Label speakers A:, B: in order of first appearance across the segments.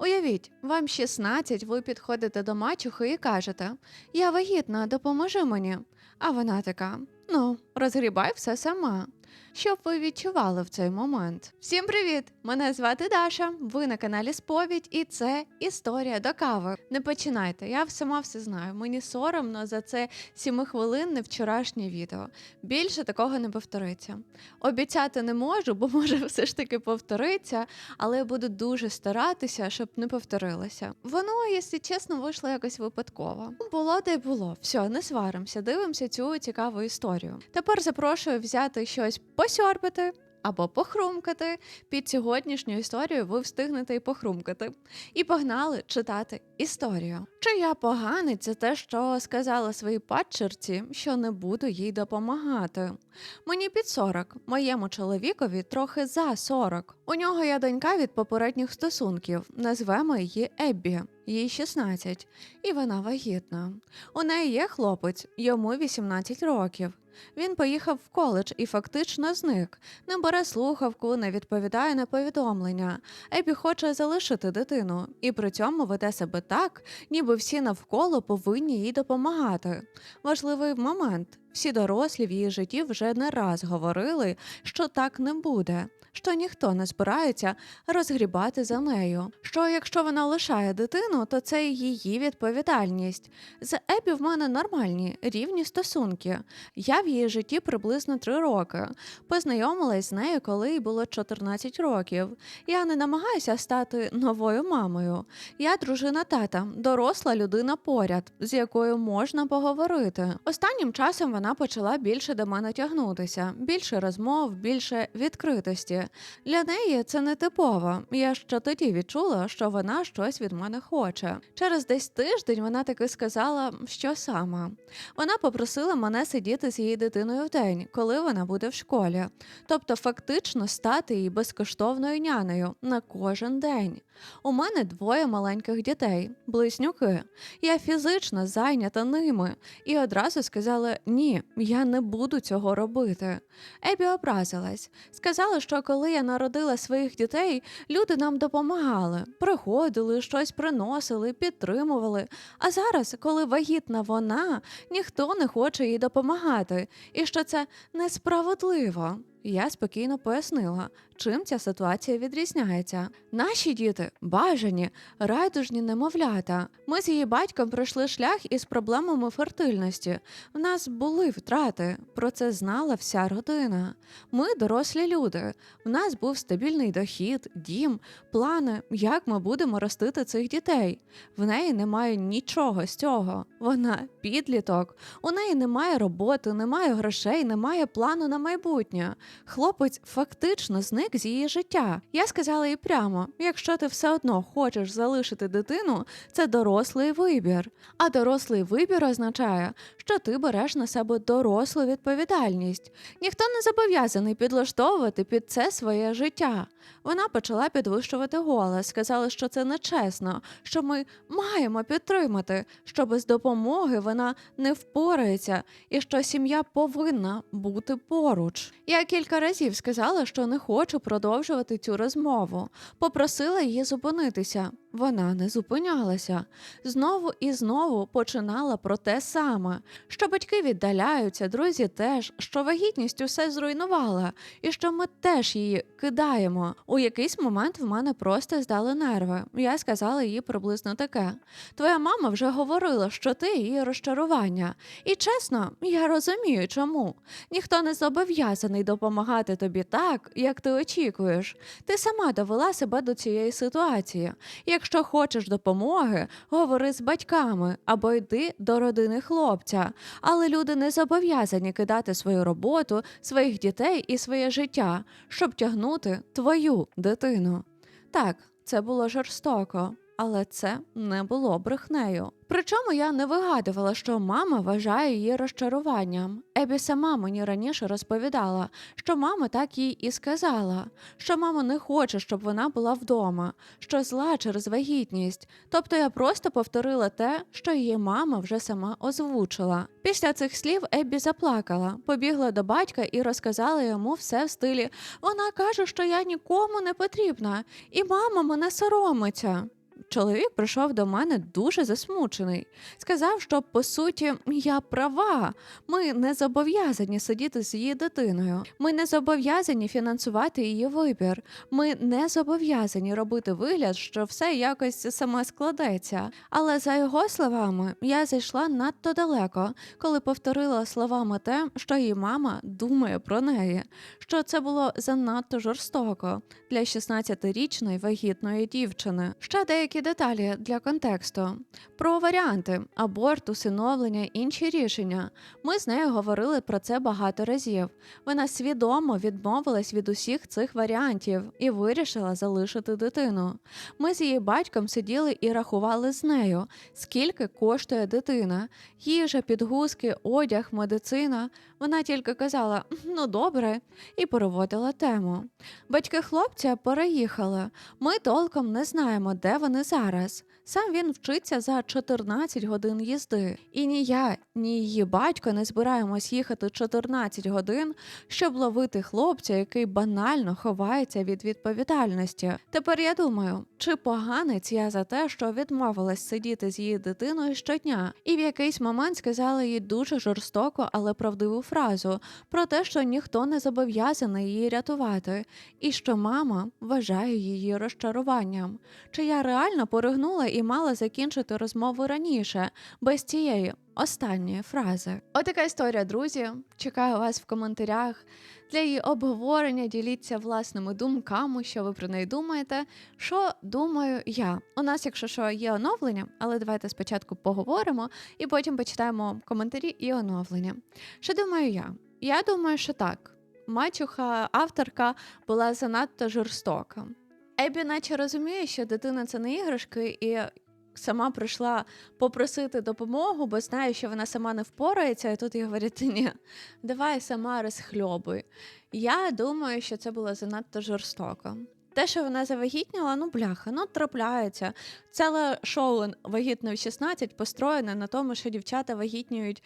A: Уявіть, вам 16, ви підходите до мачухи і кажете: Я вагітна, допоможи мені. А вона така: Ну, розгрібай все сама. Що ви відчували в цей момент? Всім привіт! Мене звати Даша. Ви на каналі Сповідь, і це історія до кави. Не починайте, я сама все знаю. Мені соромно за це сімихвилинне вчорашнє відео. Більше такого не повториться. Обіцяти не можу, бо може все ж таки повториться, але я буду дуже старатися, щоб не повторилося. Воно, якщо чесно, вийшло якось випадково. Було де й було. Все, не сваримося, дивимося цю цікаву історію. Тепер запрошую взяти щось посьорбати. Або похрумкати під сьогоднішню історію ви встигнете і похрумкати. І погнали читати історію. Чи я це те, що сказала своїй падчерці, що не буду їй допомагати. Мені під 40, моєму чоловікові трохи за 40. У нього є донька від попередніх стосунків. Назвемо її Еббі, їй 16, і вона вагітна. У неї є хлопець, йому 18 років. Він поїхав в коледж і фактично зник. Не бере слухавку, не відповідає на повідомлення. Ебі хоче залишити дитину і при цьому веде себе так, ніби всі навколо повинні їй допомагати. Важливий момент. Всі дорослі в її житті вже не раз говорили, що так не буде, що ніхто не збирається розгрібати за нею. Що якщо вона лишає дитину, то це її відповідальність. З Ебі в мене нормальні рівні стосунки. Я в її житті приблизно три роки. Познайомилась з нею, коли їй було 14 років. Я не намагаюся стати новою мамою. Я дружина тата, доросла людина поряд, з якою можна поговорити. Останнім часом вона почала більше до мене тягнутися, більше розмов, більше відкритості. Для неї це не типово. Я ще тоді відчула, що вона щось від мене хоче. Через десь тиждень вона таки сказала, що саме. Вона попросила мене сидіти з її дитиною в день, коли вона буде в школі, тобто фактично стати її безкоштовною нянею на кожен день. У мене двоє маленьких дітей, близнюки. Я фізично зайнята ними і одразу сказала: ні, я не буду цього робити. Ебі образилась. Сказала, що коли я народила своїх дітей, люди нам допомагали, приходили, щось приносили, підтримували. А зараз, коли вагітна вона, ніхто не хоче їй допомагати, і що це несправедливо. Я спокійно пояснила, чим ця ситуація відрізняється. Наші діти бажані, райдужні немовлята. Ми з її батьком пройшли шлях із проблемами фертильності. В нас були втрати, про це знала вся родина. Ми дорослі люди. В нас був стабільний дохід, дім, плани, як ми будемо ростити цих дітей. В неї немає нічого з цього. Вона підліток. У неї немає роботи, немає грошей, немає плану на майбутнє. Хлопець фактично зник з її життя. Я сказала їй прямо: якщо ти все одно хочеш залишити дитину, це дорослий вибір. А дорослий вибір означає, що ти береш на себе дорослу відповідальність. Ніхто не зобов'язаний підлаштовувати під це своє життя. Вона почала підвищувати голос, сказала, що це нечесно, що ми маємо підтримати, що без допомоги вона не впорається, і що сім'я повинна бути поруч. Я кілька разів сказала, що не хочу продовжувати цю розмову. Попросила її зупинитися. Вона не зупинялася. Знову і знову починала про те саме, що батьки віддаляються, друзі теж, що вагітність усе зруйнувала, і що ми теж її кидаємо. У якийсь момент в мене просто здали нерви. Я сказала їй приблизно таке: Твоя мама вже говорила, що ти її розчарування. І чесно, я розумію, чому. Ніхто не зобов'язаний допомагати тобі так, як ти очікуєш. Ти сама довела себе до цієї ситуації. Якщо хочеш допомоги, говори з батьками або йди до родини хлопця. Але люди не зобов'язані кидати свою роботу, своїх дітей і своє життя, щоб тягнути твою дитину. Так, це було жорстоко, але це не було брехнею. Причому я не вигадувала, що мама вважає її розчаруванням. Ебі сама мені раніше розповідала, що мама так їй і сказала, що мама не хоче, щоб вона була вдома, що зла через вагітність. Тобто я просто повторила те, що її мама вже сама озвучила. Після цих слів Еббі заплакала, побігла до батька і розказала йому все в стилі Вона каже, що я нікому не потрібна, і мама мене соромиться. Чоловік прийшов до мене дуже засмучений. Сказав, що по суті я права. Ми не зобов'язані сидіти з її дитиною. Ми не зобов'язані фінансувати її вибір. Ми не зобов'язані робити вигляд, що все якось саме складеться. Але за його словами, я зайшла надто далеко, коли повторила словами те, що її мама думає про неї, що це було занадто жорстоко для 16-річної вагітної дівчини. Ще деякі деталі для контексту про варіанти аборт, усиновлення, інші рішення. Ми з нею говорили про це багато разів. Вона свідомо відмовилась від усіх цих варіантів і вирішила залишити дитину. Ми з її батьком сиділи і рахували з нею, скільки коштує дитина, їжа, підгузки, одяг, медицина. Вона тільки казала ну добре, і переводила тему. Батьки хлопця переїхали. Ми толком не знаємо, де вони зараз. Сам він вчиться за 14 годин їзди. І ні я, ні її батько не збираємось їхати 14 годин, щоб ловити хлопця, який банально ховається від відповідальності. Тепер я думаю, чи поганець я за те, що відмовилась сидіти з її дитиною щодня, і в якийсь момент сказала їй дуже жорстоку, але правдиву фразу про те, що ніхто не зобов'язаний її рятувати, і що мама вважає її розчаруванням. Чи я реально поригнула і мала закінчити розмову раніше, без цієї останньої фрази? Отака історія, друзі. Чекаю вас в коментарях. Для її обговорення діліться власними думками, що ви про неї думаєте. Що думаю я? У нас, якщо що, є оновлення, але давайте спочатку поговоримо і потім почитаємо коментарі і оновлення. Що думаю я? Я думаю, що так. Мачуха, авторка була занадто жорстока. Ебі наче розуміє, що дитина це не іграшки, і сама прийшла попросити допомогу, бо знає, що вона сама не впорається, і тут їй говорять, ні, давай сама розхльобуй. Я думаю, що це було занадто жорстоко. Те, що вона завагітніла, ну бляха, ну трапляється. Ціле шоу вагітно в 16 построєне на тому, що дівчата вагітніють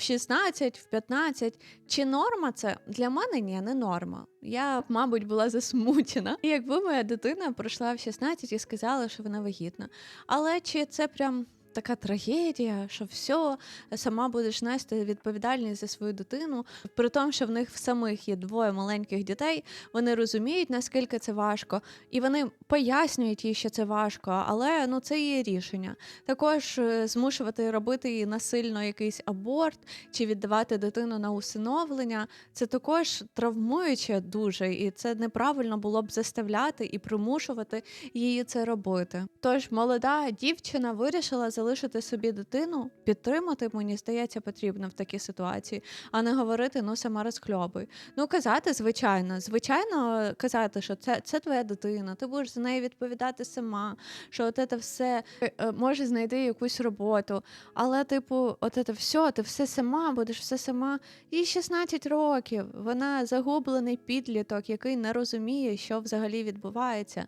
A: в 16, в 15. Чи норма це? Для мене ні, не норма. Я, мабуть, була засмучена. І якби моя дитина пройшла в 16 і сказала, що вона вагітна. Але чи це прям. Така трагедія, що все, сама будеш нести відповідальність за свою дитину. При тому, що в них в самих є двоє маленьких дітей, вони розуміють, наскільки це важко, і вони пояснюють їй, що це важко, але ну це її рішення. Також е, змушувати робити їй насильно якийсь аборт чи віддавати дитину на усиновлення. Це також травмуюче дуже, і це неправильно було б заставляти і примушувати її це робити. Тож молода дівчина вирішила залишити собі дитину, підтримати, мені здається, потрібно в такій ситуації, а не говорити ну сама розхльобуй. Ну казати, звичайно, звичайно, казати, що це це твоя дитина, ти будеш за неї відповідати сама, що от це все е, може знайти якусь роботу. Але, типу, от це все, ти все сама, будеш все сама. Їй 16 років. Вона загублений підліток, який не розуміє, що взагалі відбувається.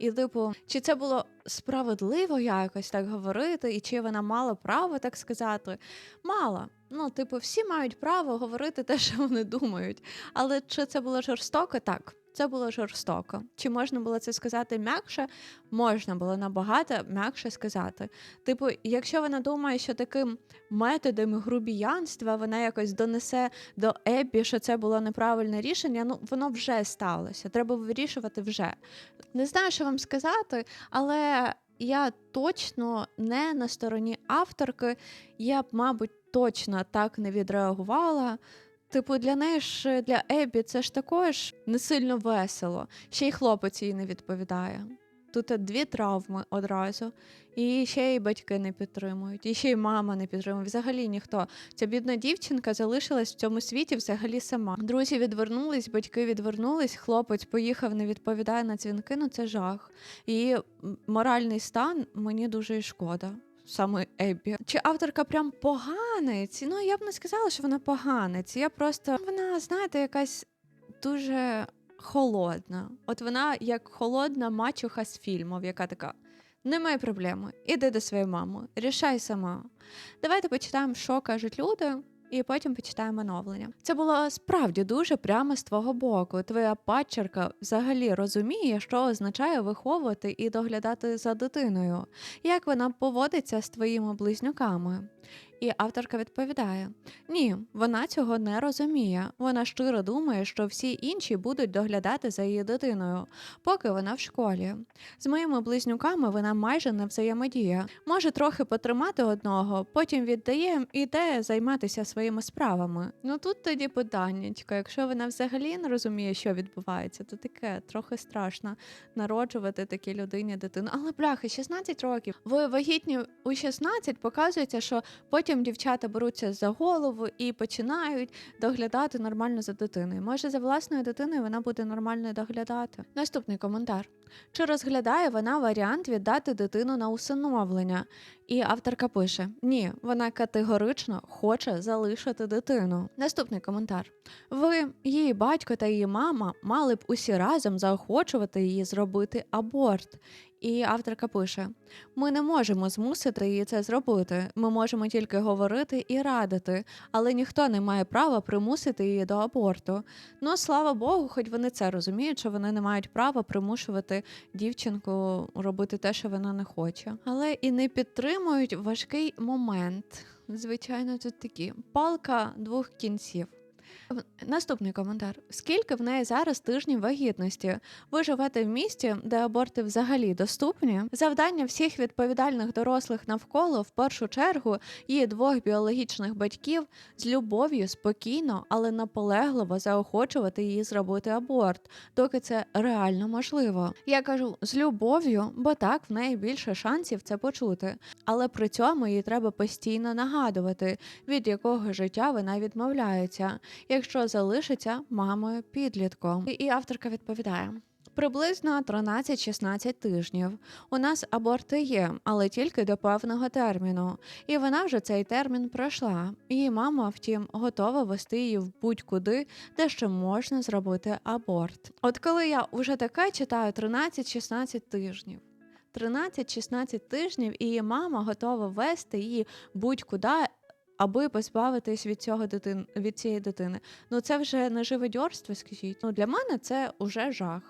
A: І, типу, чи це було справедливо якось так говорити, і чи вона мала право так сказати? Мала. Ну, типу, всі мають право говорити те, що вони думають. Але чи це було жорстоко? Так. Це було жорстоко. Чи можна було це сказати м'якше? Можна було набагато м'якше сказати. Типу, якщо вона думає, що таким методом грубіянства вона якось донесе до Еббі, що це було неправильне рішення, ну воно вже сталося. Треба вирішувати вже. Не знаю, що вам сказати, але я точно не на стороні авторки. Я б, мабуть, точно так не відреагувала. Типу, для неї ж для Ебі це ж також не сильно весело. Ще й хлопець їй не відповідає. Тут дві травми одразу, і ще й батьки не підтримують, і ще й мама не підтримує. Взагалі ніхто. Ця бідна дівчинка залишилась в цьому світі взагалі сама. Друзі відвернулись, батьки відвернулись, хлопець поїхав, не відповідає на дзвінки. Ну це жах. І моральний стан мені дуже шкода саме Еббі. Чи авторка прям поганець? Ну я б не сказала, що вона поганець. Я просто вона, знаєте, якась дуже холодна. От вона як холодна мачуха з фільмів, яка така. Немає проблеми. Іди до своєї мами, рішай сама. Давайте почитаємо, що кажуть люди. І потім почитаємо оновлення. Це було справді дуже прямо з твого боку. Твоя падчерка взагалі розуміє, що означає виховувати і доглядати за дитиною, як вона поводиться з твоїми близнюками. І авторка відповідає: ні, вона цього не розуміє. Вона щиро думає, що всі інші будуть доглядати за її дитиною, поки вона в школі. З моїми близнюками вона майже не взаємодіє. Може трохи потримати одного, потім віддає і йде займатися своїми справами. Ну тут тоді питаннячко. Якщо вона взагалі не розуміє, що відбувається, то таке трохи страшно народжувати такій людині дитину. Але бляха, 16 років. Ви вагітні у 16 показується, що потім дівчата беруться за голову і починають доглядати нормально за дитиною. Може, за власною дитиною вона буде нормально доглядати. Наступний коментар. Чи розглядає вона варіант віддати дитину на усиновлення? І авторка пише: Ні, вона категорично хоче залишити дитину. Наступний коментар. Ви, її батько та її мама мали б усі разом заохочувати її зробити аборт. І авторка пише: Ми не можемо змусити її це зробити. Ми можемо тільки говорити і радити, але ніхто не має права примусити її до аборту. Ну, слава Богу, хоч вони це розуміють, що вони не мають права примушувати дівчинку робити те, що вона не хоче. Але і не підтримують важкий момент. Звичайно, тут такі палка двох кінців. Наступний коментар: скільки в неї зараз тижнів вагітності? Ви живете в місті, де аборти взагалі доступні? Завдання всіх відповідальних дорослих навколо в першу чергу її двох біологічних батьків з любов'ю спокійно, але наполегливо заохочувати її зробити аборт, доки це реально можливо. Я кажу з любов'ю, бо так в неї більше шансів це почути. Але при цьому їй треба постійно нагадувати, від якого життя вона відмовляється, якщо залишиться мамою підлітком. І- авторка відповідає. Приблизно 13-16 тижнів. У нас аборти є, але тільки до певного терміну. І вона вже цей термін пройшла. Її мама, втім, готова вести її в будь-куди, де ще можна зробити аборт. От коли я вже таке читаю 13-16 тижнів. 13-16 тижнів, і її мама готова вести її будь-куди, аби позбавитись від цього дитин від цієї дитини. Ну це вже не живодьорство, скажіть. Ну для мене це уже жах.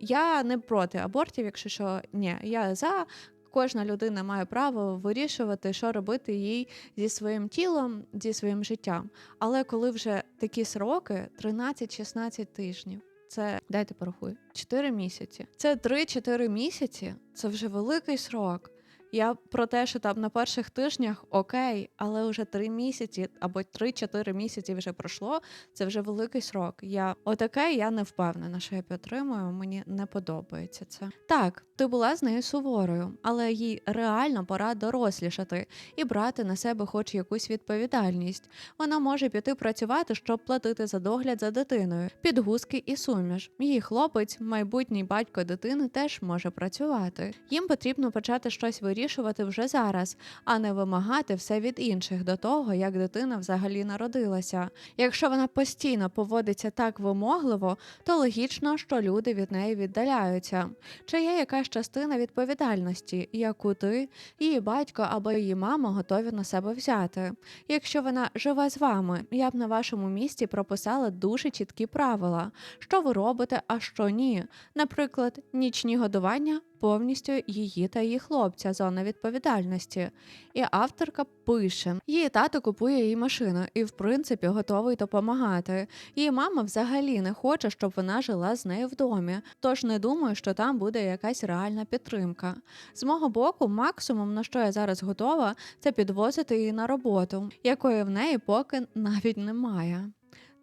A: Я не проти абортів, якщо що ні, я за. Кожна людина має право вирішувати, що робити їй зі своїм тілом, зі своїм життям. Але коли вже такі сроки 13-16 тижнів, це дайте порахую, 4 місяці. Це 3-4 місяці, це вже великий срок. Я про те, що там на перших тижнях окей, але вже три місяці або 3-4 місяці вже пройшло. Це вже великий срок. Я отаке я не впевнена, що я підтримую. Мені не подобається це. Так, ти була з нею суворою, але їй реально пора дорослішати і брати на себе хоч якусь відповідальність. Вона може піти працювати, щоб платити за догляд за дитиною, підгузки і суміш. Її хлопець, майбутній батько дитини, теж може працювати. Їм потрібно почати щось вирішувати вже зараз, а не вимагати все від інших до того, як дитина взагалі народилася. Якщо вона постійно поводиться так вимогливо, то логічно, що люди від неї віддаляються. Чи є якась частина відповідальності, яку ти, її батько або її мама готові на себе взяти? Якщо вона живе з вами, я б на вашому місці прописала дуже чіткі правила, що ви робите, а що ні. Наприклад, нічні годування повністю її та її хлопця зона відповідальності. І авторка пише: її тато купує їй машину і, в принципі, готовий допомагати. Її мама взагалі не хоче, щоб вона жила з нею в домі, тож не думаю, що там буде якась реальна підтримка. З мого боку, максимум, на що я зараз готова, це підвозити її на роботу, якої в неї поки навіть немає.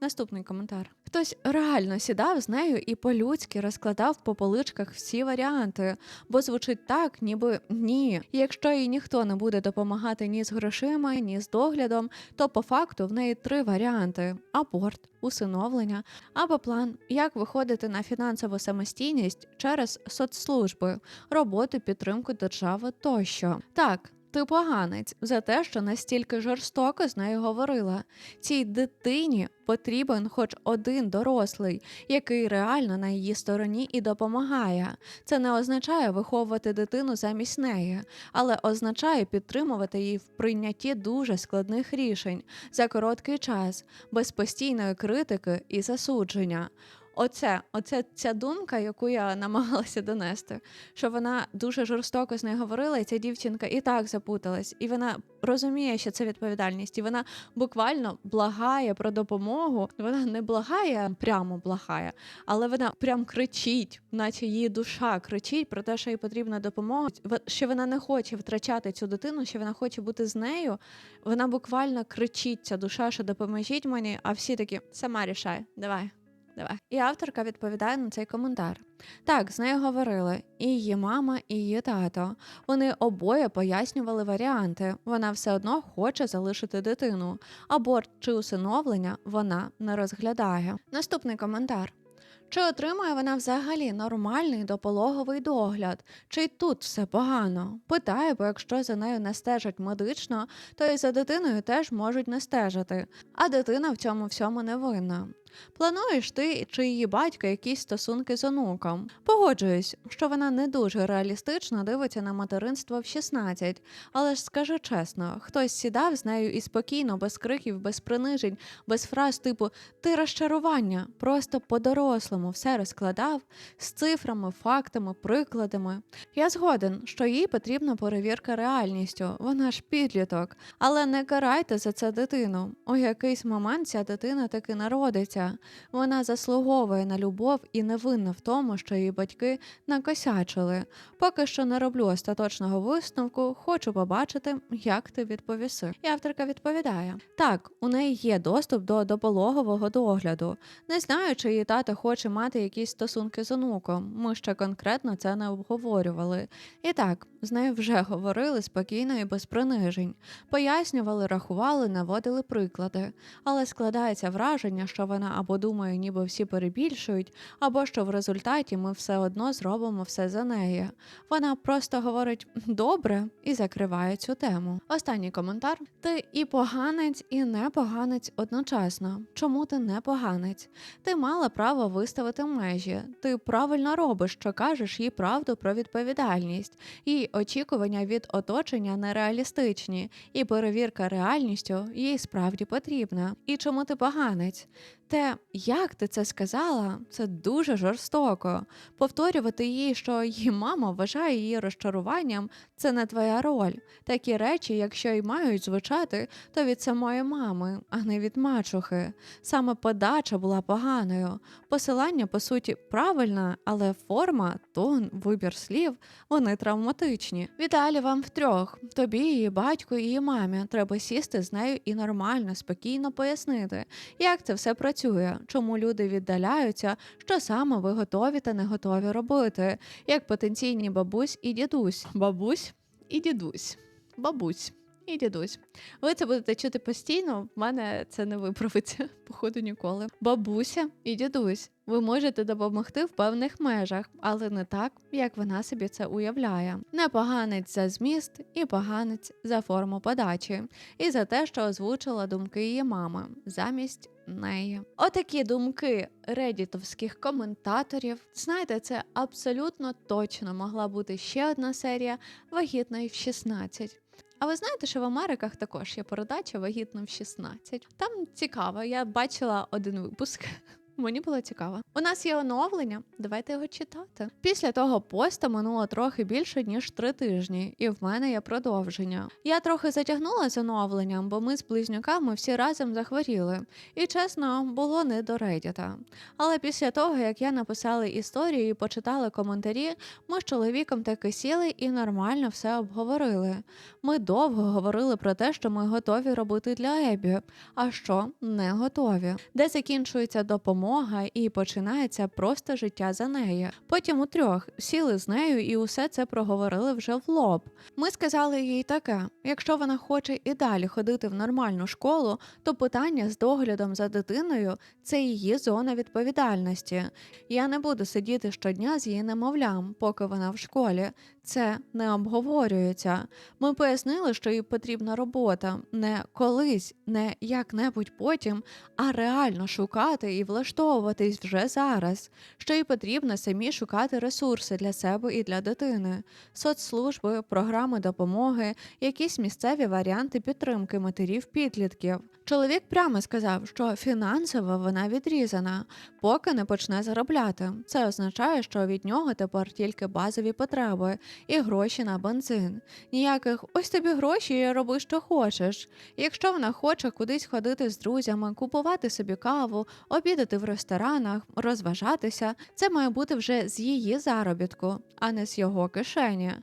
A: Наступний коментар. Хтось реально сідав з нею і по-людськи розкладав по поличках всі варіанти, бо звучить так, ніби ні. Якщо їй ніхто не буде допомагати ні з грошима, ні з доглядом, то по факту в неї три варіанти: аборт, усиновлення або план, як виходити на фінансову самостійність через соцслужби, роботу, підтримку держави тощо. Так. Ти поганець за те, що настільки жорстоко з нею говорила. Цій дитині потрібен хоч один дорослий, який реально на її стороні і допомагає. Це не означає виховувати дитину замість неї, але означає підтримувати її в прийнятті дуже складних рішень за короткий час, без постійної критики і засудження. Оце, оце ця думка, яку я намагалася донести, що вона дуже жорстоко з нею говорила, і ця дівчинка і так запуталась, і вона розуміє, що це відповідальність, і вона буквально благає про допомогу. Вона не благає, прямо благає, але вона прям кричить, наче її душа кричить про те, що їй потрібна допомога. Що вона не хоче втрачати цю дитину, що вона хоче бути з нею. Вона буквально кричить ця душа, що допоможіть мені, а всі такі сама рішай, давай. Давай. І авторка відповідає на цей коментар. Так, з нею говорили і її мама, і її тато. Вони обоє пояснювали варіанти. Вона все одно хоче залишити дитину. Аборт чи усиновлення вона не розглядає. Наступний коментар. Чи отримує вона взагалі нормальний допологовий догляд? Чи й тут все погано? Питаю, бо якщо за нею не стежать медично, то і за дитиною теж можуть не стежити, а дитина в цьому всьому не винна. Плануєш ти чи її батько якісь стосунки з онуком? Погоджуюсь, що вона не дуже реалістично дивиться на материнство в 16, але ж скажи чесно, хтось сідав з нею і спокійно, без криків, без принижень, без фраз типу ти розчарування, просто по-дорослому все розкладав з цифрами, фактами, прикладами. Я згоден, що їй потрібна перевірка реальністю, вона ж підліток, але не карайте за це дитину. У якийсь момент ця дитина таки народиться. Вона заслуговує на любов і не винна в тому, що її батьки накосячили. Поки що не роблю остаточного висновку, хочу побачити, як ти відповіси. І авторка відповідає: так, у неї є доступ до допологового догляду. Не знаю, чи її тато хоче мати якісь стосунки з онуком. Ми ще конкретно це не обговорювали. І так, з нею вже говорили спокійно і без принижень, пояснювали, рахували, наводили приклади. Але складається враження, що вона або думає, ніби всі перебільшують, або що в результаті ми все одно зробимо все за неї. Вона просто говорить добре і закриває цю тему. Останній коментар: ти і поганець, і не поганець одночасно. Чому ти не поганець? Ти мала право виставити межі. Ти правильно робиш, що кажеш їй правду про відповідальність. І очікування від оточення нереалістичні, і перевірка реальністю їй справді потрібна. І чому ти поганець? Те, як ти це сказала, це дуже жорстоко. Повторювати їй, що її мама вважає її розчаруванням, це не твоя роль. Такі речі, якщо й мають звучати, то від самої мами, а не від мачухи. Саме подача була поганою. Посилання, по суті, правильне, але форма, тон, вибір слів вони травматичні. Віталі вам втрьох. Тобі, її батьку і її мамі. Треба сісти з нею і нормально, спокійно пояснити, як це все працює, чому люди віддаляються, що саме ви готові та не готові робити, як потенційні бабусь і дідусь. Бабусь і дідусь. Бабусь. І дідусь. Ви це будете чути постійно, в мене це не виправиться, походу ніколи. Бабуся і дідусь. Ви можете допомогти в певних межах, але не так, як вона собі це уявляє. Не поганець за зміст і поганець за форму подачі, і за те, що озвучила думки її мами замість неї. Отакі думки редітовських коментаторів. Знаєте, це абсолютно точно могла бути ще одна серія вагітної в 16. А ви знаєте, що в Америках також є передача вагітна в 16. Там цікаво, я бачила один випуск. Мені було цікаво. У нас є оновлення. Давайте його читати. Після того поста минуло трохи більше ніж три тижні, і в мене є продовження. Я трохи затягнула з оновленням, бо ми з близнюками всі разом захворіли. І чесно, було не до Редіта. Але після того, як я написала історію і почитала коментарі, ми з чоловіком таки сіли і нормально все обговорили. Ми довго говорили про те, що ми готові робити для Ебі, а що не готові, де закінчується допомога допомога, і починається просто життя за неї. Потім у трьох сіли з нею і усе це проговорили вже в лоб. Ми сказали їй таке: якщо вона хоче і далі ходити в нормальну школу, то питання з доглядом за дитиною це її зона відповідальності. Я не буду сидіти щодня з її немовлям, поки вона в школі. Це не обговорюється. Ми пояснили, що їй потрібна робота не колись, не як-небудь потім, а реально шукати і влаштовуватись вже зараз, що їй потрібно самі шукати ресурси для себе і для дитини, соцслужби, програми допомоги, якісь місцеві варіанти підтримки матерів підлітків. Чоловік прямо сказав, що фінансово вона відрізана, поки не почне заробляти. Це означає, що від нього тепер тільки базові потреби і гроші на бензин. Ніяких ось тобі гроші і роби, що хочеш. Якщо вона хоче кудись ходити з друзями, купувати собі каву, обідати в ресторанах, розважатися, це має бути вже з її заробітку, а не з його кишені.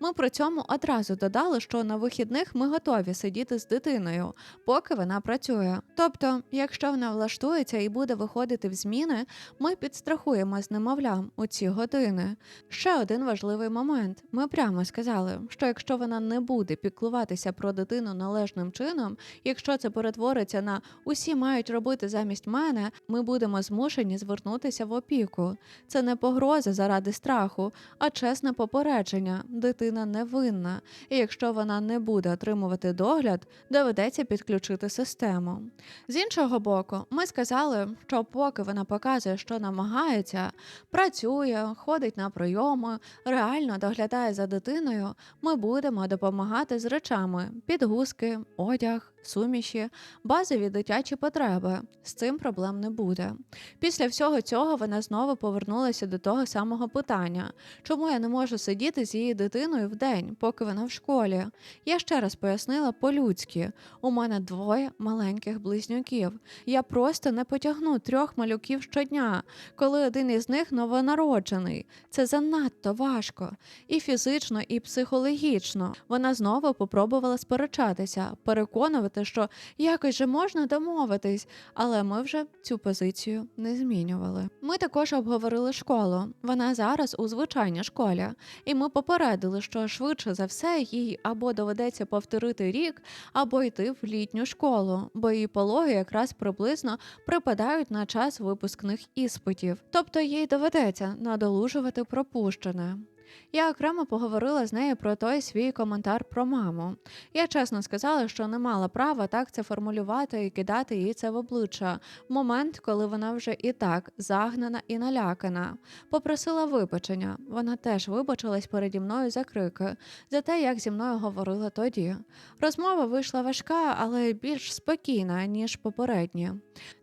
A: Ми при цьому одразу додали, що на вихідних ми готові сидіти з дитиною, поки вона працює. Тобто, якщо вона влаштується і буде виходити в зміни, ми підстрахуємо з немовлям у ці години. Ще один важливий момент: ми прямо сказали, що якщо вона не буде піклуватися про дитину належним чином, якщо це перетвориться на усі мають робити замість мене, ми будемо змушені звернутися в опіку. Це не погроза заради страху, а чесне попередження. Дитина невинна, і якщо вона не буде отримувати догляд, доведеться підключити систему. З іншого боку, ми сказали, що поки вона показує, що намагається, працює, ходить на прийоми, реально доглядає за дитиною, ми будемо допомагати з речами: підгузки, одяг, суміші, базові дитячі потреби. З цим проблем не буде. Після всього цього вона знову повернулася до того самого питання: чому я не можу сидіти з її дитиною в день, поки вона в школі? Я ще раз пояснила по-людськи: у мене двоє маленьких близнюків. Я просто не потягну трьох малюків щодня, коли один із них новонароджений. Це занадто важко і фізично, і психологічно. Вона знову попробувала сперечатися, переконувати, що якось же можна домовитись, але ми вже цю позицію не змінювали. Ми також обговорили школу. Вона зараз у звичайній школі, і ми попередили, що швидше за все їй або доведеться повторити рік, або йти в літню школу, бо її пологи якраз приблизно припадають на час випускних іспитів, тобто їй доведеться надолужувати пропущене. Я окремо поговорила з нею про той свій коментар про маму. Я чесно сказала, що не мала права так це формулювати і кидати їй це в обличчя в момент, коли вона вже і так загнана і налякана. Попросила вибачення. Вона теж вибачилась переді мною за крики, за те, як зі мною говорила тоді. Розмова вийшла важка, але більш спокійна, ніж попередні.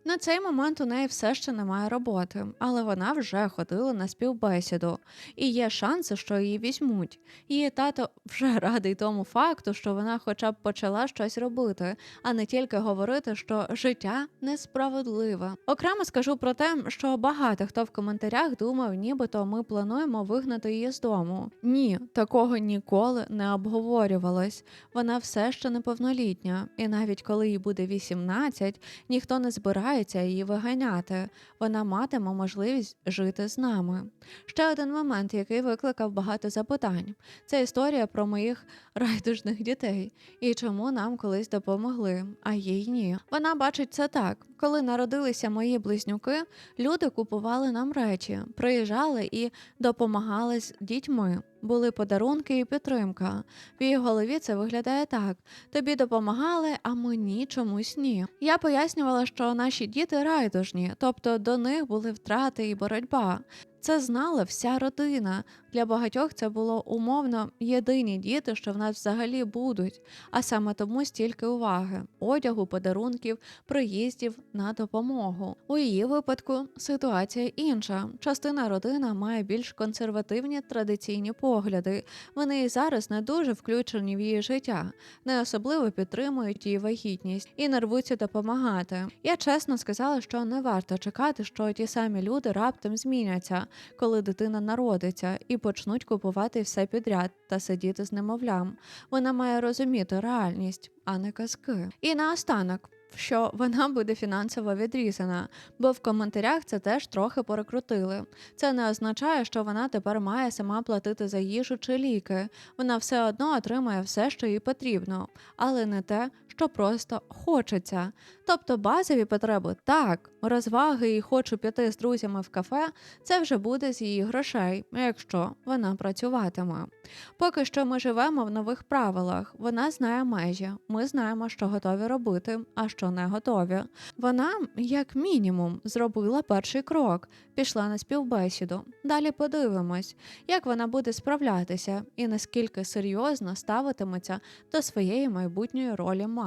A: На цей момент у неї все ще немає роботи, але вона вже ходила на співбесіду, і є шанси, що її візьмуть. Її тато вже радий тому факту, що вона хоча б почала щось робити, а не тільки говорити, що життя несправедливе. Окремо скажу про те, що багато хто в коментарях думав, нібито ми плануємо вигнати її з дому. Ні, такого ніколи не обговорювалось. Вона все ще неповнолітня, і навіть коли їй буде 18, ніхто не збирається її виганяти. Вона матиме можливість жити з нами. Ще один момент, який викликав багато запитань, це історія про моїх райдужних дітей і чому нам колись допомогли, а їй ні. Вона бачить це так: коли народилися мої близнюки, люди купували нам речі, приїжджали і допомагали з дітьми. Були подарунки і підтримка. В її голові це виглядає так: тобі допомагали, а мені чомусь ні. Я пояснювала, що наші діти райдужні, тобто до них були втрати і боротьба. Це знала вся родина. Для багатьох це було умовно єдині діти, що в нас взагалі будуть, а саме тому стільки уваги, одягу, подарунків, приїздів на допомогу. У її випадку ситуація інша. Частина родини має більш консервативні традиційні погляди. Вони і зараз не дуже включені в її життя, не особливо підтримують її вагітність і не рвуться допомагати. Я чесно сказала, що не варто чекати, що ті самі люди раптом зміняться, коли дитина народиться, і почнуть купувати все підряд та сидіти з немовлям. Вона має розуміти реальність, а не казки. І наостанок. що вона буде фінансово відрізана, бо в коментарях це теж трохи перекрутили. Це не означає, що вона тепер має сама платити за їжу чи ліки. Вона все одно отримає все, що їй потрібно, але не те, що просто хочеться. Тобто базові потреби так, розваги і хочу піти з друзями в кафе, це вже буде з її грошей, якщо вона працюватиме. Поки що ми живемо в нових правилах. Вона знає межі. Ми знаємо, що готові робити, а що не готові. Вона, як мінімум, зробила перший крок, пішла на співбесіду. Далі подивимось, як вона буде справлятися і наскільки серйозно ставитиметься до своєї майбутньої ролі мами.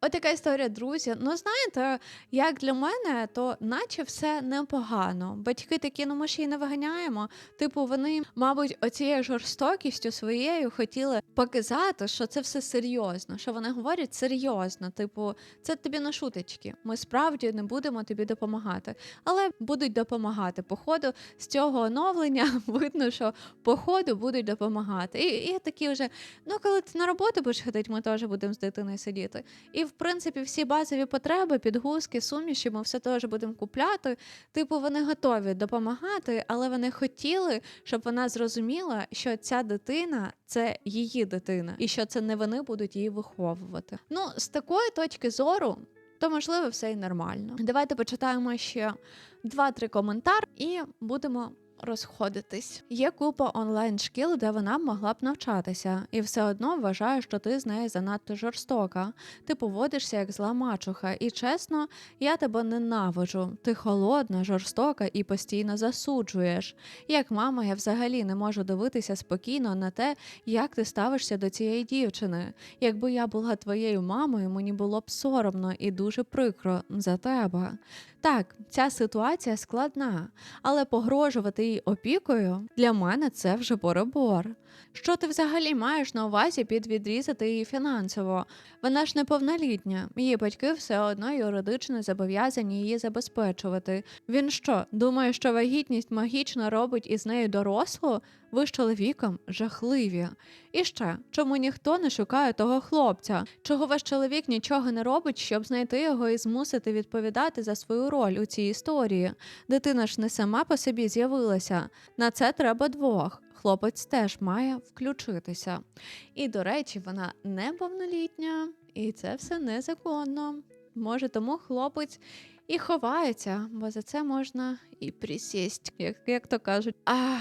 A: Отака історія, друзі. Ну знаєте, як для мене, то наче все непогано. Батьки такі, ну ми ж її не виганяємо. Типу, вони, мабуть, оцією жорстокістю своєю хотіли показати, що це все серйозно, що вони говорять серйозно. Типу, це тобі на шуточки. Ми справді не будемо тобі допомагати, але будуть допомагати. Походу, з цього оновлення видно, що походу будуть допомагати. І, і такі вже, ну коли ти на роботу будеш ходити, ми теж будемо з дитиною сидіти. І в принципі, всі базові потреби, підгузки, суміші, ми все теж будемо купляти. Типу, вони готові допомагати, але вони хотіли, щоб вона зрозуміла, що ця дитина це її дитина, і що це не вони будуть її виховувати. Ну, з такої точки зору. То можливо все і нормально. Давайте почитаємо ще два-три коментар і будемо розходитись. Є купа онлайн шкіл, де вона могла б навчатися, і все одно вважаю, що ти з нею занадто жорстока. Ти поводишся як зла мачуха, і чесно, я тебе ненавиджу. Ти холодна, жорстока і постійно засуджуєш. Як мама, я взагалі не можу дивитися спокійно на те, як ти ставишся до цієї дівчини. Якби я була твоєю мамою, мені було б соромно і дуже прикро за тебе. Так, ця ситуація складна, але погрожувати їй опікою для мене це вже перебор. Що ти взагалі маєш на увазі під відрізати її фінансово? Вона ж неповнолітня, її батьки все одно юридично зобов'язані її забезпечувати. Він що, думає, що вагітність магічно робить із нею дорослу? Ви з чоловіком жахливі. І ще, чому ніхто не шукає того хлопця? Чого ваш чоловік нічого не робить, щоб знайти його і змусити відповідати за свою роль у цій історії? Дитина ж не сама по собі з'явилася. На це треба двох. Хлопець теж має включитися. І, до речі, вона неповнолітня, і це все незаконно. Може, тому хлопець і ховається, бо за це можна і присість, як, як то кажуть. А,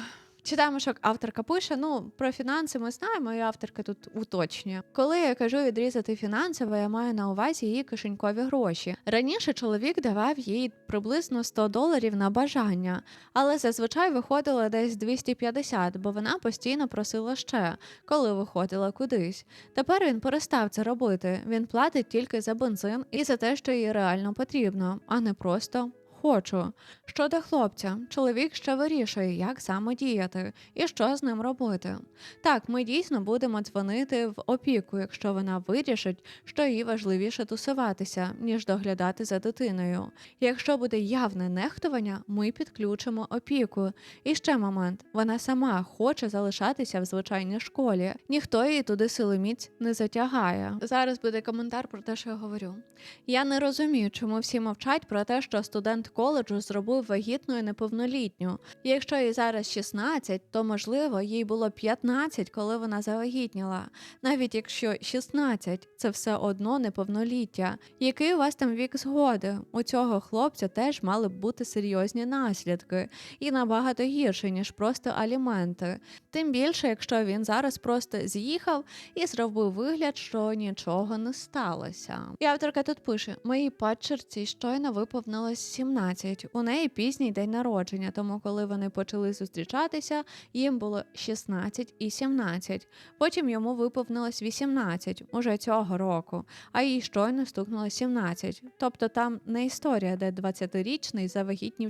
A: Читаємо, що авторка пише. Ну, про фінанси ми знаємо, і авторка тут уточнює. Коли я кажу відрізати фінансово, я маю на увазі її кишенькові гроші. Раніше чоловік давав їй приблизно 100 доларів на бажання, але зазвичай виходило десь 250, бо вона постійно просила ще, коли виходила кудись. Тепер він перестав це робити. Він платить тільки за бензин і за те, що їй реально потрібно, а не просто хочу. Щодо хлопця, чоловік ще вирішує, як саме діяти і що з ним робити. Так, ми дійсно будемо дзвонити в опіку, якщо вона вирішить, що їй важливіше тусуватися, ніж доглядати за дитиною. Якщо буде явне нехтування, ми підключимо опіку. І ще момент: вона сама хоче залишатися в звичайній школі. Ніхто її туди силоміць не затягає. Зараз буде коментар про те, що я говорю. Я не розумію, чому всі мовчать про те, що студент коледжу зробив вагітною неповнолітню. Якщо їй зараз 16, то можливо їй було 15, коли вона завагітніла. Навіть якщо 16 – це все одно неповноліття. Який у вас там вік згоди? У цього хлопця теж мали б бути серйозні наслідки, і набагато гірше, ніж просто аліменти. Тим більше, якщо він зараз просто з'їхав і зробив вигляд, що нічого не сталося. І авторка тут пише: моїй падчерці щойно виповнилось 17. У неї пізній день народження, тому коли вони почали зустрічатися, їм було 16 і 17. Потім йому виповнилось 18 уже цього року, а їй щойно стукнуло 17. Тобто там не історія, де 20-річний завагітнів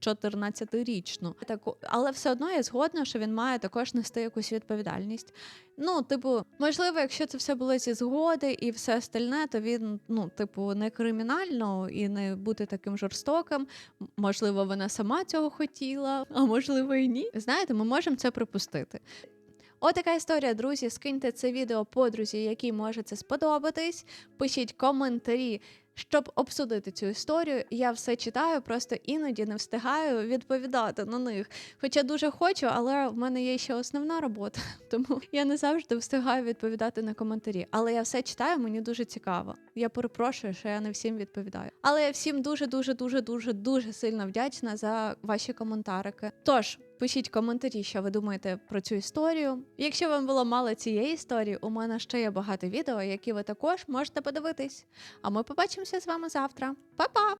A: 14-річну. Таку, але все одно я згодна, що він має також нести якусь відповідальність. Ну, типу, можливо, якщо це все було зі згоди і все остальне, то він, ну, типу, не кримінально і не бути таким жорстоким. Можливо, вона сама цього хотіла, а можливо, і ні. Знаєте, ми можемо це припустити. Отака історія, друзі. Скиньте це відео подрузі, якій може це сподобатись. Пишіть коментарі, щоб обсудити цю історію. Я все читаю, просто іноді не встигаю відповідати на них. Хоча дуже хочу, але в мене є ще основна робота, тому я не завжди встигаю відповідати на коментарі. Але я все читаю, мені дуже цікаво. Я перепрошую, що я не всім відповідаю. Але я всім дуже, дуже, дуже, дуже, дуже сильно вдячна за ваші коментарики. Тож. Пишіть коментарі, що ви думаєте про цю історію. Якщо вам було мало цієї історії, у мене ще є багато відео, які ви також можете подивитись. А ми побачимося з вами завтра. Па-па!